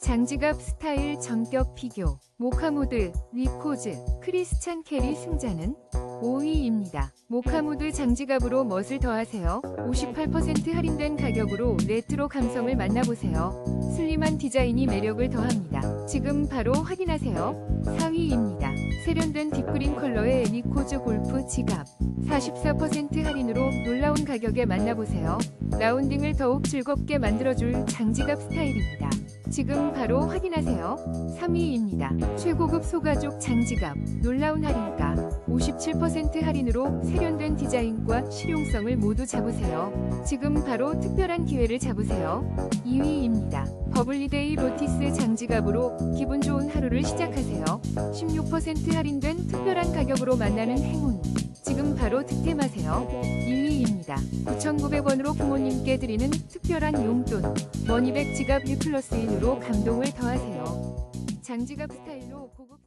장지갑 스타일 전격 비교 모카모드 위코즈 크리스찬 캐리 승자는 5위입니다. 모카모드 장지갑으로 멋을 더하세요. 58% 할인된 가격으로 레트로 감성을 만나보세요. 슬림한 디자인이 매력을 더합니다. 지금 바로 확인하세요. 4위입니다. 세련된 딥그린 컬러의 리코즈 골프 지갑 44% 할인으로 놀라운 가격에 만나보세요. 라운딩을 더욱 즐겁게 만들어줄 장지갑 스타일입니다. 지금 바로 확인하세요. 3위입니다. 최고급 소가죽 장지갑 놀라운 할인가 57% 할인으로 세련된 디자인과 실용성을 모두 잡으세요. 지금 바로 특별한 기회를 잡으세요. 2위입니다. 버블리데이 로티스 장지갑으로 기분 좋은 하루를 시작하세요. 16% 할인된 특별한 가격으로 만나는 행운. 지금 바로 득템하세요. 1위입니다. 9,900원으로 부모님께 드리는 특별한 용돈. 머니백 지갑 1 플러스 1으로 감동을 더하세요. 장지갑 스타일로 고급